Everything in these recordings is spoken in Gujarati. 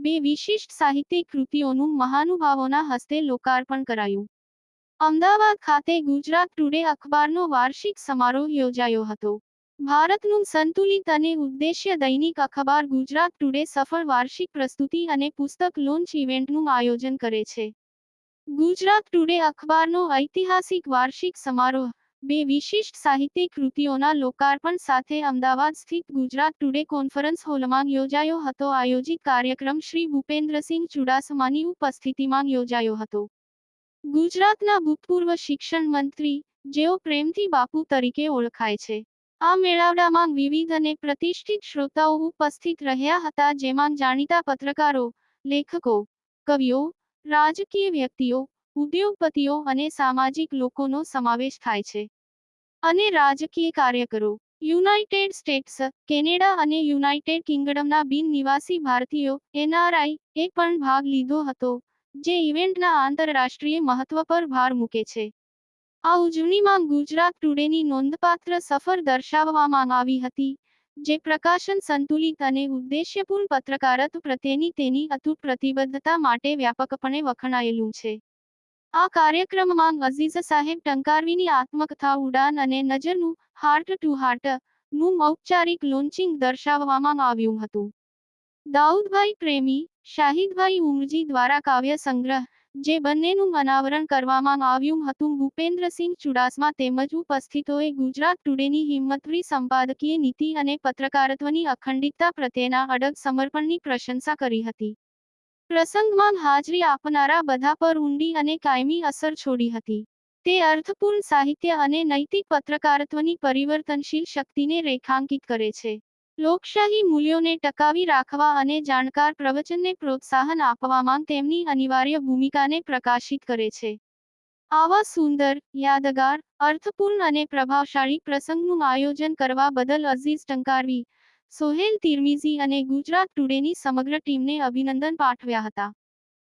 બે વિશિષ્ટ સાહિત્યિક કૃતિઓનું મહાનુભાવોના હસ્તે લોકાર્પણ કરાયું. અમદાવાદ ખાતે ગુજરાત ટુડે અખબારનો વાર્ષિક સમારોહ યોજાયો હતો. ભારતનું સંતુલિત અને ઉદ્દેશ્ય દૈનિક અખબાર ગુજરાત ટુડે સફળ વાર્ષિક પ્રસ્તુતિ અને પુસ્તક લોન્ચ ઇવેન્ટનું આયોજન કરે છે. ગુજરાત ટુડે અખબારનો ઐતિહાસિક વાર્ષિક સમારોહ બે વિશિષ્ટ સાહિત્યિક કૃતિઓના લોકાર્પણ સાથે અમદાવાદ સ્થિત ગુજરાત ટુડે કોન્ફરન્સ હોલમાં યોજાયો હતો. આયોજિત કાર્યક્રમ શ્રી ભૂપેન્દ્રસિંહ ચુડાસમાની ઉપસ્થિતિમાં યોજાયો હતો. ગુજરાતના ભૂતપૂર્વ શિક્ષણ મંત્રી, જેઓ પ્રેમથી બાપુ તરીકે ઓળખાય છે. આ મેળાવડામાં વિવિધ અને પ્રતિષ્ઠિત શ્રોતાઓ ઉપસ્થિત રહ્યા હતા, જેમાં જાણીતા પત્રકારો, લેખકો, કવિઓ, રાજકીય વ્યક્તિઓ, ઉદ્યોગપતિઓ અને સામાજિક લોકોનો સમાવેશ થાય છે. અને રાજકીય કાર્યકરો. યુનાઇટેડ સ્ટેટ્સ, કેનેડા અને યુનાઇટેડ કિંગડમના બિન નિવાસી ભારતીયો, એનઆરઆઈ, એ પણ ભાગ લીધો હતો, જે ઇવેન્ટના આંતરરાષ્ટ્રીય મહત્વ પર ભાર મૂકે છે. આ ઉજવણીમાં ગુજરાત ટુડેની નોંધપાત્ર સફર દર્શાવવામાં આવી હતી, જે પ્રકાશન સંતુલિત અને ઉદ્દેશ્યપૂર્ણ પત્રકારત્વ પ્રત્યેની તેની અતૂટ પ્રતિબદ્ધતા માટે વ્યાપકપણે વખણાયેલું છે. આ કાર્યક્રમમાં અઝીઝ સાહેબ ટંકારવીની આત્મકથા ઉડાન અને નજરનું હાર્ટ ટુ હાર્ટનું ઔપચારિક લોન્ચિંગ દર્શાવવામાં આવ્યું હતું. દાઉદભાઈ પ્રેમી, શાહિદભાઈ ઉમરજી દ્વારા કાવ્ય સંગ્રહ, જે બંનેનું અનાવરણ કરવામાં આવ્યું હતું, ભૂપેન્દ્રસિંહ ચુડાસમા તેમજ ઉપસ્થિતોએ ગુજરાત ટુડેની હિંમતભરી સંપાદકીય નીતિ અને પત્રકારત્વની અખંડિતતા પ્રત્યેના અડગ સમર્પણની પ્રશંસા કરી હતી. પ્રસંગમાં હાજરી આપનારા બધા પર ઊંડી અને કાયમી અસર છોડી હતી. તે અર્થપૂર્ણ સાહિત્ય અને નૈતિક પત્રકારત્વની પરિવર્તનશીલ શક્તિને રેખાંકિત કરે છે. લોકશાહી મૂલ્યોને ટકાવી રાખવા અને જાણકાર પ્રવચનને પ્રોત્સાહન આપવામાં તેમની અનિવાર્ય ભૂમિકાને પ્રકાશિત કરે છે. આવા સુંદર, યાદગાર, અર્થપૂર્ણ અને પ્રભાવશાળી પ્રસંગનું આયોજન કરવા બદલ અઝીઝ ટંકારવી સોહેલ તિરમીઝી અને ગુજરાત ટુડેની સમગ્ર ટીમને અભિનંદન પાઠવ્યા હતા.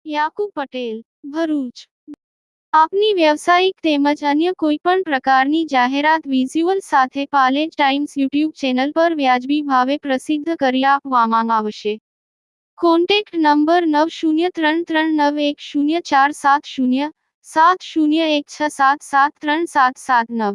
યાકુબ પટેલ, ભરૂચ. આપની વ્યવસાયિક તેમજ અન્ય કોઈપણ પ્રકારની જાહેરાત વિઝ્યુઅલ સાથે પાલેજ ટાઈમ્સ યુટ્યુબ ચેનલ પર વ્યાજબી ભાવે પ્રસિદ્ધ કરી આપવામાં આવશે. કોન્ટેક્ટ નંબર નવ શૂન્ય ત્રણ ત્રણ નવ એક શૂન્ય ચાર સાત શૂન્ય સાત શૂન્ય એક છ સાત સાત ત્રણ સાત સાત નવ.